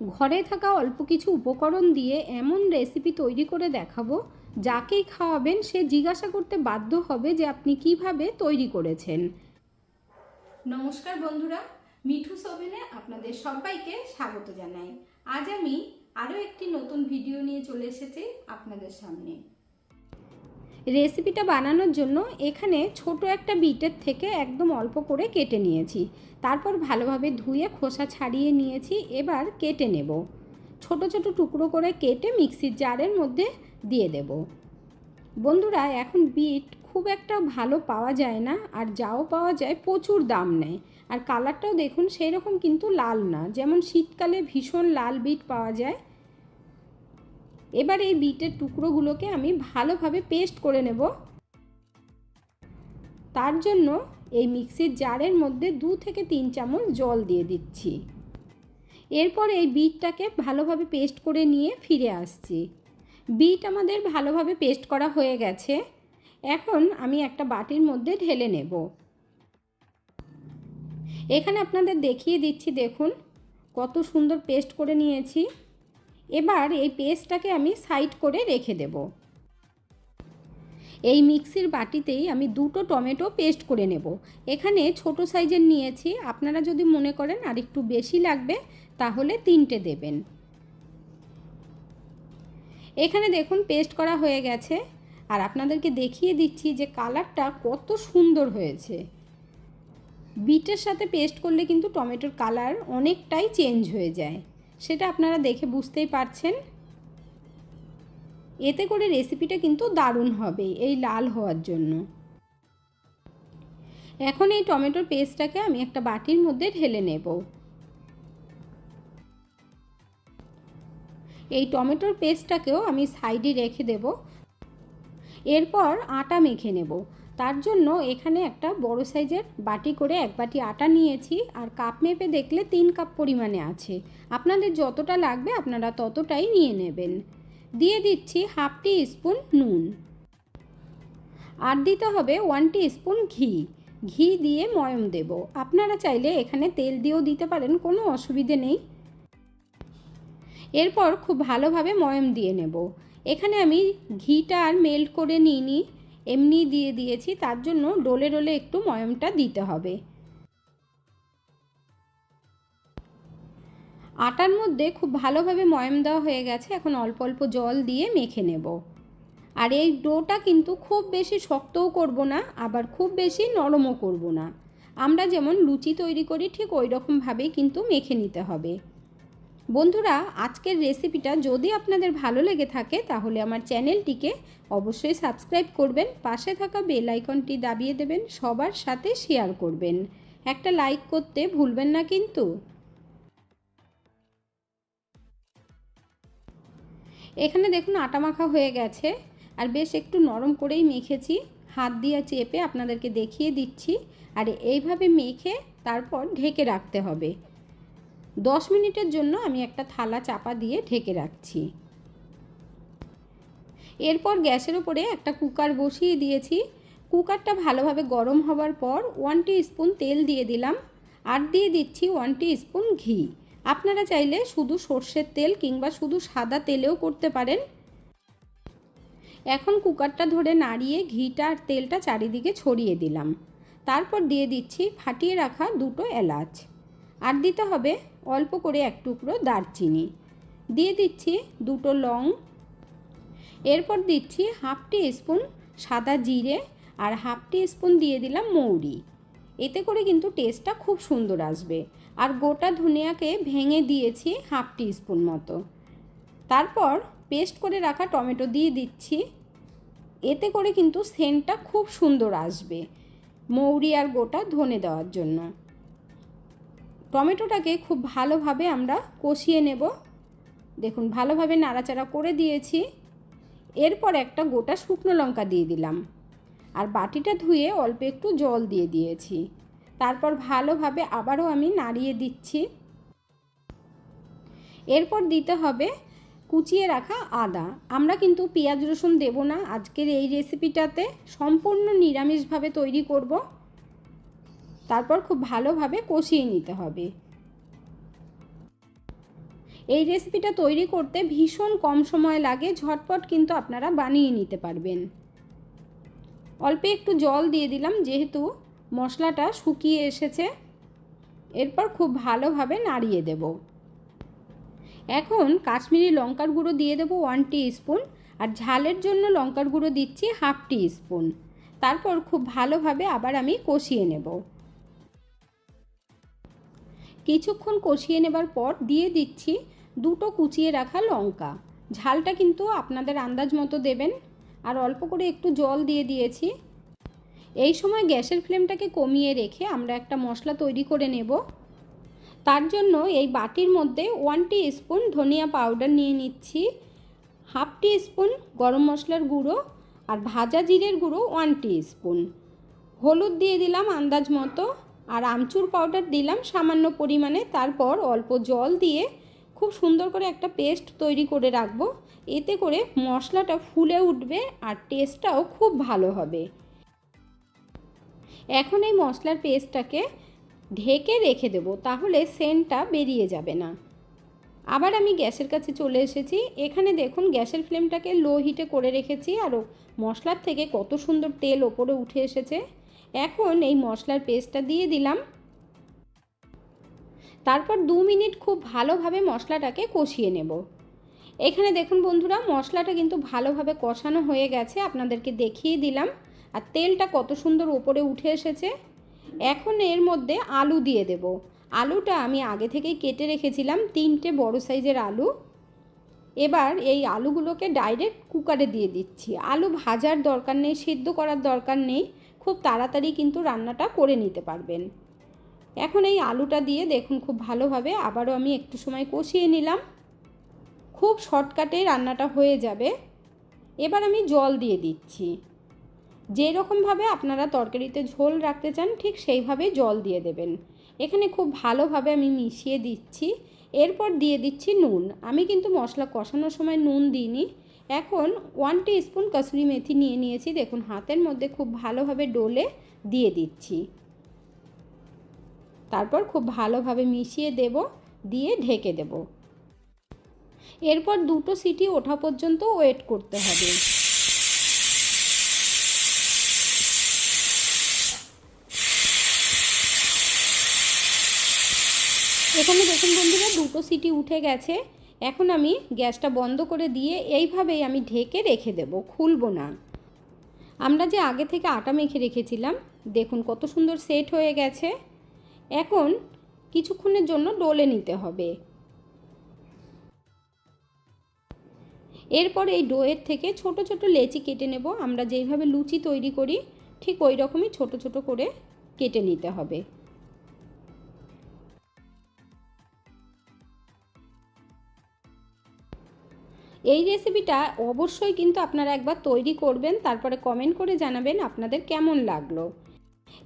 ঘরে থাকা অল্প কিছু উপকরণ দিয়ে এমন রেসিপি তৈরি করে দেখাবো, যাকেই খাওয়াবেন সে জিজ্ঞাসা করতে বাধ্য হবে যে আপনি কীভাবে তৈরি করেছেন। নমস্কার বন্ধুরা, মিঠু সোভেনে আপনাদের সবাইকে স্বাগত জানাই। আজ আমি আরও একটি নতুন ভিডিও নিয়ে চলে এসেছি আপনাদের সামনে। রেসিপিটা বানানোর জন্য এখানে ছোট একটা বিটের থেকে একদম অল্প করে কেটে নিয়েছি। তারপর ভালোভাবে ধুয়ে খোসা ছাড়িয়ে নিয়েছি, এবার কেটে নেব। ছোট ছোট টুকরো করে কেটে মিক্সির জারের মধ্যে দিয়ে দেব। বন্ধুরা, এখন বিট খুব একটা ভালো পাওয়া যায় না, আর যাও পাওয়া যায় প্রচুর দাম নেয়। আর কালারটাও দেখুন সেই রকম কিন্তু লাল না। যেমন শীতকালে ভীষণ লাল বিট পাওয়া যায় এবার এই বিটের টুকরোগুলোকে আমি ভালোভাবে পেস্ট করে নেব। তার জন্য এই মিক্সির জারের মধ্যে দু থেকে তিন চামচ জল দিয়ে দিচ্ছি। এরপর এই বিটটাকে ভালোভাবে পেস্ট করে নিয়ে ফিরে আসছি। বিট আমাদের ভালোভাবে পেস্ট করা হয়ে গেছে। এখন আমি একটা বাটির মধ্যে ঢেলে নেব। এখানে আপনাদের দেখিয়ে দিচ্ছি, দেখুন কত সুন্দর পেস্ট করে নিয়েছি। এবার এই পেস্টটাকে আমি সাইড করে রেখে দেব। এই মিক্সির বাটিতেই আমি দুটো টমেটো পেস্ট করে নেব। এখানে ছোট সাইজের নিয়েছি। আপনারা যদি মনে করেন আর একটু বেশি লাগবে, তাহলে তিনটে দেবেন। এখানে দেখুন পেস্ট করা হয়ে গেছে। আর আপনাদেরকে দেখিয়ে দিচ্ছি যে কালারটা কত সুন্দর হয়েছে। বিটের সাথে পেস্ট করলে কিন্তু টমেটোর কালার অনেকটাই চেঞ্জ হয়ে যায়। সেটা আপনারা দেখে বুঝতেই পারছেন। এতে করে রেসিপিটা কিন্তু দারুণ হবে, এই লাল হওয়ার জন্য। এখন এই টমেটোর পেস্টটাকে আমি একটা বাটির মধ্যে ঢেলে নেব। এই টমেটোর পেস্টটাকেও আমি সাইডে রেখে দেব। এরপর আটা মেখে নেব। তার জন্য এখানে একটা বড় সাইজের বাটি করে এক বাটি আটা নিয়েছি আর কাপ মেপে দেখলে তিন কাপ পরিমাণে আছে। আপনাদের যতটা লাগবে আপনারা ততটাই নিয়ে নেবেন। দিয়ে দিচ্ছি হাফ টি স্পুন নুন। আর দিতে হবে ওয়ান টি স্পুন ঘি। ঘি দিয়ে ময়ম দেব। আপনারা চাইলে এখানে তেল দিয়েও দিতে পারেন, কোনো অসুবিধে নেই। এরপর খুব ভালোভাবে ময়ম দিয়ে নেব। এখানে আমি ঘিটা আর মেল্ট করে নিইনি। এমনি দিয়ে দিয়েছি, তার জন্য ডোলে ডোলে একটু ময়মটা দিতে হবে। আটার মধ্যে খুব ভালোভাবে ময়ম দেওয়া হয়ে গেছে, এখন অল্প অল্প জল দিয়ে মেখে নেব। আর এই ডোটা কিন্তু খুব বেশি শক্তও করব না, আবার খুব বেশি নরমও করব না। আমরা যেমন লুচি তৈরি করি, ঠিক ওই রকমভাবেই কিন্তু মেখে নিতে হবে। বন্ধুরা, আজকের রেসিপিটা যদি আপনাদের ভালো লেগে থাকে, তাহলে আমার চ্যানেলটিকে অবশ্যই সাবস্ক্রাইব করবেন, পাশে থাকা বেল আইকনটি দাবিয়ে দেবেন, সবার সাথে শেয়ার করবেন। একটা লাইক করতে ভুলবেন না কিন্তু। এখানে দেখুন আটা মাখা হয়ে গেছে, আর বেশ একটু নরম করেই মেখেছি। হাত দিয়ে চেপে আপনাদেরকে দেখিয়ে দিচ্ছি, আর এইভাবে মেখে তারপর ঢেকে রাখতে হবে। দশ মিনিটের জন্য আমি একটা থালা চাপা দিয়ে ঢেকে রাখছি। এরপর গ্যাসের ওপরে একটা কুকার বসিয়ে দিয়েছি। কুকারটা ভালোভাবে গরম হবার পর ওয়ান স্পুন তেল দিয়ে দিলাম। আর দিয়ে দিচ্ছি ওয়ান স্পুন ঘি। আপনারা চাইলে শুধু সর্ষের তেল কিংবা শুধু সাদা তেলেও করতে পারেন। এখন কুকারটা ধরে নাড়িয়ে ঘিটা আর তেলটা চারিদিকে ছড়িয়ে দিলাম। তারপর দিয়ে দিচ্ছি ফাটিয়ে রাখা দুটো এলাচ। আর দিতে হবে অল্প করে এক টুকরো দারচিনি। দিয়ে দিচ্ছি দুটো লং। এরপর দিচ্ছি হাফ টি স্পুন সাদা জিরে আর হাফ টি স্পুন দিয়ে দিলাম মৌরি। এতে করে কিন্তু টেস্টটা খুব সুন্দর আসবে। আর গোটা ধনিয়াকে ভেঙে দিয়েছি হাফ টি স্পুন মতো। তারপর পেস্ট করে রাখা টমেটো দিয়ে দিচ্ছি। এতে করে কিন্তু সেন্টটা খুব সুন্দর আসবে মৌরি আর গোটা ধনে দেওয়ার জন্য। টমেটোটাকে খুব ভালোভাবে আমরা কষিয়ে নেব। দেখুন, ভালোভাবে নাড়াচাড়া করে দিয়েছি। এরপর একটা গোটা শুকনো লঙ্কা দিয়ে দিলাম। আর বাটিটা ধুয়ে অল্প একটু জল দিয়ে দিয়েছি। তারপর ভালোভাবে আবারও আমি নাড়িয়ে দিচ্ছি। এরপর দিতে হবে কুচিয়ে রাখা আদা। আমরা কিন্তু পেঁয়াজ রসুন দেব না। আজকের এই রেসিপিটাতে সম্পূর্ণ নিরামিষভাবে তৈরি করব। তারপর খুব ভালোভাবে কষিয়ে নিতে হবে। এই রেসিপিটা তৈরি করতে ভীষণ কম সময় লাগে, ঝটপট কিন্তু আপনারা বানিয়ে নিতে পারবেন। অল্প একটু জল দিয়ে দিলাম, যেহেতু মশলাটা শুকিয়ে এসেছে। এরপর খুব ভালোভাবে নাড়িয়ে দেব। এখন কাশ্মীরি লঙ্কার গুঁড়ো দিয়ে দেবো ওয়ান স্পুন আর ঝালের জন্য লঙ্কার গুঁড়ো দিচ্ছি হাফ টি স্পুন তারপর খুব ভালোভাবে আবার আমি কষিয়ে নেব। কিছুক্ষণ কষিয়ে নেবার পর দিয়ে দিচ্ছি দুটো কুচিয়ে রাখা লঙ্কা। ঝালটা কিন্তু আপনাদের আন্দাজ মতো দেবেন। আর অল্প করে একটু জল দিয়ে দিয়েছি। এই সময় গ্যাসের ফ্লেমটাকে কমিয়ে রেখে আমরা একটা মশলা তৈরি করে নেব। তার জন্য এই বাটির মধ্যে ওয়ান টি স্পুন ধনিয়া পাউডার নিয়ে নিচ্ছি হাফ টি স্পুন গরম মশলার গুঁড়ো আর ভাজা জিরের গুঁড়ো ওয়ান টি স্পুন হলুদ দিয়ে দিলাম আন্দাজ মতো। আর আমচুর পাউডার দিলাম সামান্য পরিমাণে, তারপর অল্প জল দিয়ে খুব সুন্দর করে একটা পেস্ট তৈরি করে রাখব। এতে করে মশলাটা ফুলে উঠবে আর টেস্টটাও খুব ভালো হবে। এখন এই মশলার পেস্টটাকে ঢেকে রেখে দেবো, তাহলে সেন্টটা বেরিয়ে যাবে না। আবার আমি গ্যাসের কাছে চলে এসেছি। এখানে দেখুন গ্যাসের ফ্লেমটাকে লো হিটে করে রেখেছি, আর মশলার থেকে কত সুন্দর তেল ওপরে উঠে এসেছে। এখন এই মশলার পেস্টটা দিয়ে দিলাম। তারপর দু মিনিট খুব ভালোভাবে মশলাটাকে কষিয়ে নেব। এখানে দেখুন বন্ধুরা, মশলাটা কিন্তু ভালোভাবে কষানো হয়ে গেছে, আপনাদেরকে দেখিয়ে দিলাম। আর তেলটা কত সুন্দর ওপরে উঠে এসেছে। এখন এর মধ্যে আলু দিয়ে দেব। আলুটা আমি আগে থেকেই কেটে রেখেছিলাম, তিনটে বড় সাইজের আলু। এবার এই আলুগুলোকে ডাইরেক্ট কুকারে দিয়ে দিচ্ছি। আলু ভাজার দরকার নেই, সিদ্ধ করার দরকার নেই। খুব তাড়াতাড়ি কিন্তু রান্নাটা করে নিতে পারবেন। এখন এই আলুটা দিয়ে দেখুন খুব ভালোভাবে আবারও আমি একটু সময় কষিয়ে নিলাম। খুব শর্টকাটে রান্নাটা হয়ে যাবে। এবার আমি জল দিয়ে দিচ্ছি। যে রকমভাবে আপনারা তরকারিতে ঝোল রাখতে চান, ঠিক সেইভাবে জল দিয়ে দেবেন। এখানে খুব ভালোভাবে আমি মিশিয়ে দিচ্ছি। এরপর দিয়ে দিচ্ছি নুন। আমি কিন্তু মশলা কষানোর সময় নুন দিইনি। এখন ওয়ান স্পুন কসুরি মেথি নিয়ে নিয়েছি। দেখুন, হাতের মধ্যে খুব ভালোভাবে ডোলে দিয়ে দিচ্ছি। তারপর খুব ভালোভাবে মিশিয়ে দেব, দিয়ে ঢেকে দেব। এরপর দুটো সিটি ওঠা পর্যন্ত ওয়েট করতে হবে। এখানে দেখুন বন্ধুরা, দুটো সিটি উঠে গেছে। এখন আমি গ্যাসটা বন্ধ করে দিয়ে এইভাবেই আমি ঢেকে রেখে দেব, খুলবো না। আমরা যে আগে থেকে আটা মেখে রেখেছিলাম, দেখুন কত সুন্দর সেট হয়ে গেছে। এখন কিছুক্ষণের জন্য ডলে নিতে হবে। এরপর এই ডোয়ের থেকে ছোট ছোট লেচি কেটে নেব। আমরা যেইভাবে লুচি তৈরি করি, ঠিক ওই রকমই ছোট ছোট করে কেটে নিতে হবে। এই রেসিপিটা অবশ্যই কিন্তু আপনারা একবার তৈরি করবেন, তারপরে কমেন্ট করে জানাবেন আপনাদের কেমন লাগল।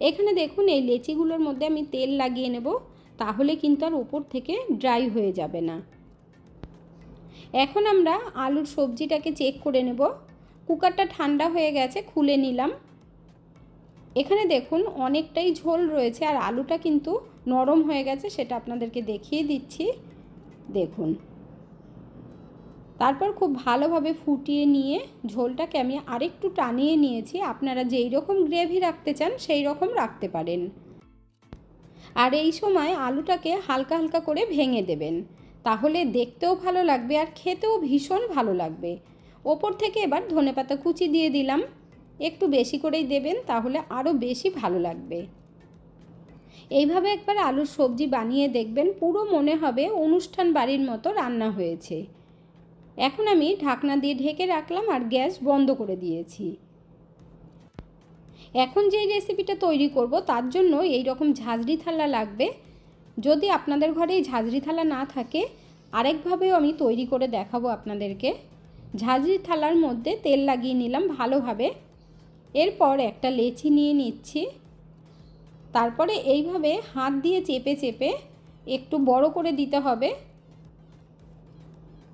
এখানে দেখুন, এই লেচিগুলোর মধ্যে আমি তেল লাগিয়ে নেব, তাহলে কিন্তু আর ওপর থেকে ড্রাই হয়ে যাবে না। এখন আমরা আলুর সবজিটাকে চেক করে নেব। কুকারটা ঠান্ডা হয়ে গেছে, খুলে নিলাম। এখানে দেখুন, অনেকটাই ঝোল রয়েছে, আর আলুটা কিন্তু নরম হয়ে গেছে, সেটা আপনাদেরকে দেখিয়ে দিচ্ছি। দেখুন। তারপর খুব ভালোভাবে ফুটিয়ে নিয়ে ঝোলটাকে আমি আরেকটু টানিয়ে নিয়েছি। আপনারা যেই রকম গ্রেভি রাখতে চান, সেই রকম রাখতে পারেন। আর এই সময় আলুটাকে হালকা হালকা করে ভেঙে দেবেন। তাহলে দেখতেও ভালো লাগবে আর খেতেও ভীষণ ভালো লাগবে। ওপর থেকে এবার ধনেপাতা কুচি দিয়ে দিলাম। একটু বেশি করেই দেবেন, তাহলে আরও বেশি ভালো লাগবে। এইভাবে একবার আলুর সবজি বানিয়ে দেখবেন, পুরো মনে হবে অনুষ্ঠান বাড়ির মতো রান্না হয়েছে। এখন আমি ঢাকনা দিয়ে ঢেকে রাখলাম আর গ্যাস বন্ধ করে দিয়েছি। এখন যেই রেসিপিটা তৈরি করব, তার জন্য এই রকম ঝাঁঝরি থালা লাগবে। যদি আপনাদের ঘরে এই ঝাঁঝরি থালা না থাকে, আরেকভাবেও আমি তৈরি করে দেখাবো আপনাদেরকে। ঝাঁঝরি থালার মধ্যে তেল লাগিয়ে নিলাম ভালোভাবে। এরপর একটা লেচি নিয়ে নিচ্ছি। তারপরে এইভাবে হাত দিয়ে চেপে চেপে একটু বড় করে দিতে হবে।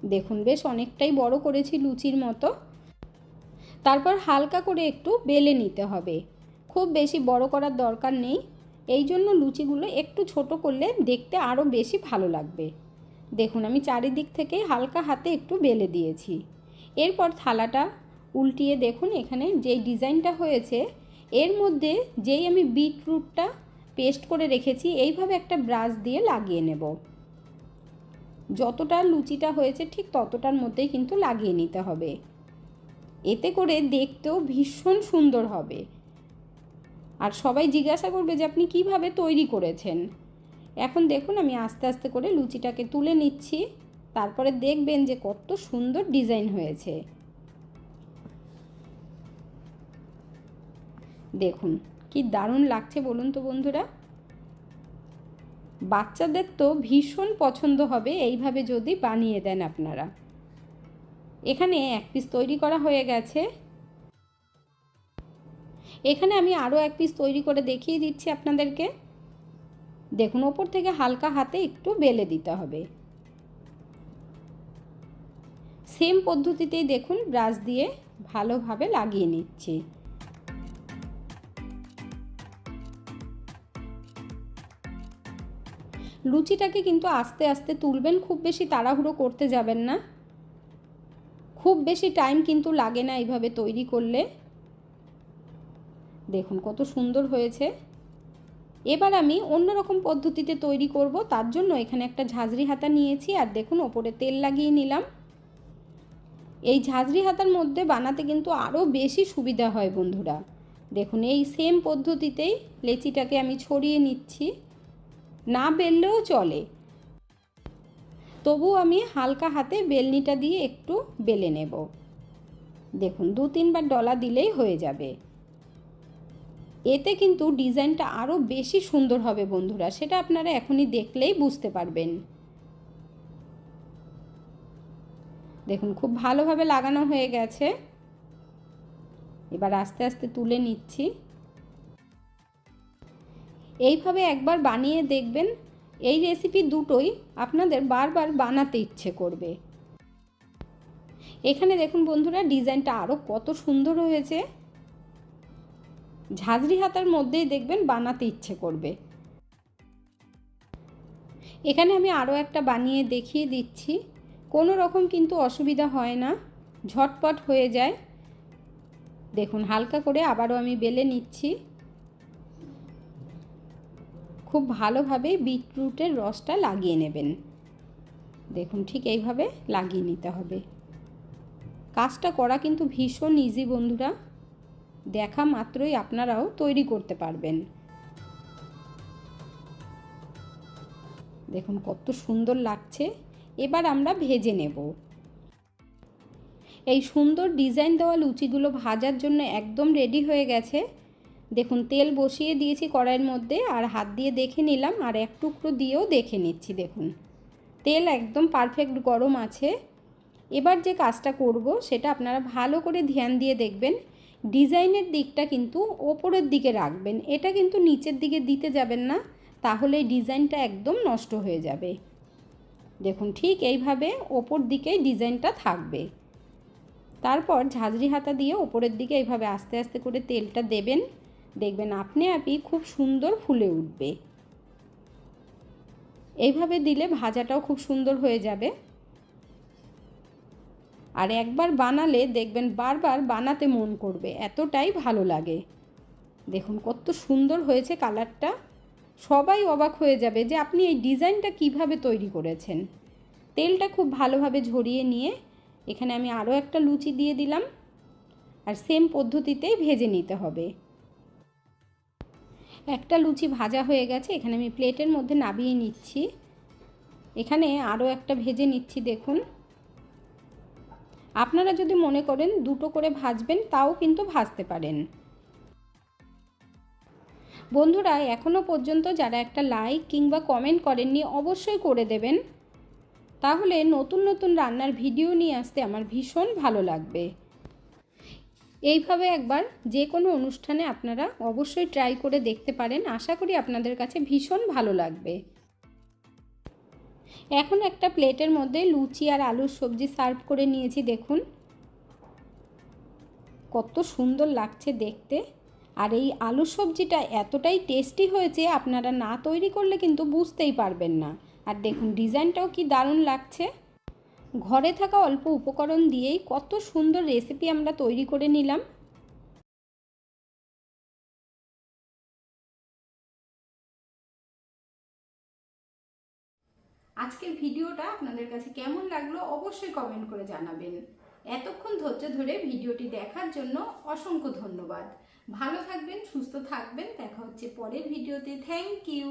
দেখুন, বেশ অনেকটাই বড় করেছি লুচির মতো। তারপর হালকা করে একটু বেলে নিতে হবে। খুব বেশি বড় করার দরকার নেই। এই জন্য লুচিগুলো একটু ছোট করলে দেখতে আরও বেশি ভালো লাগবে। দেখুন, আমি চারিদিক থেকে হালকা হাতে একটু বেলে দিয়েছি। এরপর থালাটা উল্টিয়ে দেখুন, এখানে যেই ডিজাইনটা হয়েছে, এর মধ্যে যেই আমি বিটরুটটা পেস্ট করে রেখেছি, এইভাবে একটা ব্রাশ দিয়ে লাগিয়ে নেব। যতটা লুচিটা হয়েছে ঠিক ততটার মধ্যেই কিন্তু লাগিয়ে নিতে হবে। এতে করে দেখতেও ভীষণ সুন্দর হবে। আর সবাই জিজ্ঞাসা করবে যে আপনি কীভাবে তৈরি করেছেন? এখন দেখুন আমি আস্তে আস্তে করে লুচিটাকে তুলে নিচ্ছি। তারপরে দেখবেন যে কত সুন্দর ডিজাইন হয়েছে। দেখুন, কি দারুণ লাগছে বলুন তো বন্ধুরা। বাচ্চাদের তো ভীষণ পছন্দ হবে, এইভাবে যদি বানিয়ে দেন আপনারা। এখানে এক পিস তৈরি করা হয়ে গেছে। এখানে আমি আরও এক পিস তৈরি করে দেখিয়ে দিচ্ছি আপনাদেরকে। দেখুন, ওপর থেকে হালকা হাতে একটু বেলে দিতে হবে। সেম পদ্ধতিতেই দেখুন, ব্রাশ দিয়ে ভালোভাবে লাগিয়ে নিচ্ছি। লুচিটাকে কিন্তু আস্তে আস্তে তুলবেন, খুব বেশি তাড়াহুড়ো করতে যাবেন না। খুব বেশি টাইম কিন্তু লাগে না এইভাবে তৈরি করলে। দেখুন কত সুন্দর হয়েছে। এবার আমি অন্যরকম পদ্ধতিতে তৈরি করব, তার জন্য এখানে একটা ঝাঁঝরি হাতা নিয়েছি আর দেখুন ওপরে তেল লাগিয়ে নিলাম। এই ঝাঁঝরি হাতার মধ্যে বানাতে কিন্তু আরও বেশি সুবিধা হয় বন্ধুরা। দেখুন এই সেম পদ্ধতিতেই লেচিটাকে আমি ছড়িয়ে নিচ্ছি। না বেললেও চলে। তবু আমি হালকা হাতে বেলনিটা দিয়ে একটু বেলে নেব। দেখুন, দু তিনবার ডলা দিলেই হয়ে যাবে। এতে কিন্তু ডিজাইনটা আরও বেশি সুন্দর হবে বন্ধুরা, সেটা আপনারা এখনই দেখলেই বুঝতে পারবেন। দেখুন, খুব ভালোভাবে লাগানো হয়ে গেছে। এবার আস্তে আস্তে তুলে নিচ্ছি। এইভাবে একবার বানিয়ে দেখবেন। এই রেসিপি দুটোই আপনাদের বারবার বানাতে ইচ্ছে করবে। এখানে দেখুন বন্ধুরা, ডিজাইনটা আরও কত সুন্দর হয়েছে। ঝাঁঝরি হাতার মধ্যেই দেখবেন বানাতে ইচ্ছে করবে। এখানে আমি আরও একটা বানিয়ে দেখিয়ে দিচ্ছি। কোনো রকম কিন্তু অসুবিধা হয় না, ঝটপট হয়ে যায়। দেখুন, হালকা করে আবারও আমি বেলে নিচ্ছি। খুব ভালোভাবে বিটরুটের রসটা লাগিয়ে নেবেন। দেখুন, ঠিক এইভাবে লাগিয়ে নিতে হবে। কাজটা করা কিন্তু ভীষণ ইজি বন্ধুরা। দেখা মাত্রই আপনারাও তৈরি করতে পারবেন। দেখুন, কত সুন্দর লাগছে। এবার আমরা ভেজে নেব। এই সুন্দর ডিজাইন দেওয়া লুচিগুলো ভাজার জন্য একদম রেডি হয়ে গেছে। দেখুন, তেল বসিয়ে দিয়েছি কড়াইয়ের মধ্যে আর হাত দিয়ে দেখে নিলাম আর এক টুকরো দিয়েও দেখে নিচ্ছি, দেখুন। তেল একদম পারফেক্ট গরম আছে। এবার যে কাজটা করব সেটা আপনারা ভালো করে ধ্যান দিয়ে দেখবেন। ডিজাইনের দিকটা কিন্তু ওপরের দিকে রাখবেন। এটা কিন্তু নিচের দিকে দিতে যাবেন না, তাহলে ডিজাইনটা একদম নষ্ট হয়ে যাবে। দেখুন, ঠিক এইভাবে ওপর দিকেই ডিজাইনটা থাকবে। তারপর ঝাঁঝরি হাতা দিয়ে ওপরের দিকে এইভাবে আস্তে আস্তে করে তেলটা দেবেন। দেখবেন আপনি আপনি খুব সুন্দর ফুলে উঠবে। এইভাবে দিলে ভাজাটাও খুব সুন্দর হয়ে যাবে। আর একবার বানালে দেখবেন বারবার বানাতে মন করবে, এতটাই ভালো লাগে। দেখুন কত সুন্দর হয়েছে কালারটা। সবাই অবাক হয়ে যাবে যে আপনি এই ডিজাইনটা কীভাবে তৈরি করেছেন। তেলটা খুব ভালোভাবে ঝরিয়ে নিয়ে এখানে আমি আরও একটা লুচি দিয়ে দিলাম। আর সেম পদ্ধতিতেই ভেজে নিতে হবে। একটা লুচি ভাজা হয়ে গেছে, এখানে আমি প্লেটের মধ্যে নাবিয়ে নিচ্ছি। এখানে আরও একটা ভেজে নিচ্ছি, দেখুন। আপনারা যদি মনে করেন দুটো করে ভাজবেন, তাও কিন্তু ভাজতে পারেন। বন্ধুরা এখনও পর্যন্ত যারা একটা লাইক কিংবা কমেন্ট করেননি, অবশ্যই করে দেবেন। তাহলে নতুন নতুন রান্নার ভিডিও নিয়ে আসতে আমার ভীষণ ভালো লাগবে। এইভাবে একবার যে কোনো অনুষ্ঠানে আপনারা অবশ্যই ট্রাই করে দেখতে পারেন। আশা করি আপনাদের কাছে ভীষণ ভালো লাগবে। এখন একটা প্লেটের মধ্যে লুচি আর আলুর সবজি সার্ভ করে নিয়েছি, দেখুন। কত সুন্দর লাগছে দেখতে। আর এই আলু সবজিটা এতটাই টেস্টি হয়েছে, আপনারা না তৈরি করলে কিন্তু বুঝতেই পারবেন না। আর দেখুন, ডিজাইনটাও কি দারুণ লাগছে। ঘরে থাকা অল্প উপকরণ দিয়েই কত সুন্দর রেসিপি আমরা তৈরি করে নিলাম। আজকের ভিডিওটা আপনাদের কাছে কেমন লাগল অবশ্যই কমেন্ট করে জানাবেন। এতক্ষণ ধৈর্য ধরে ভিডিওটি দেখার জন্য অসংখ্য ধন্যবাদ। ভালো থাকবেন, সুস্থ থাকবেন, দেখা হচ্ছে পরের ভিডিওতে। Thank you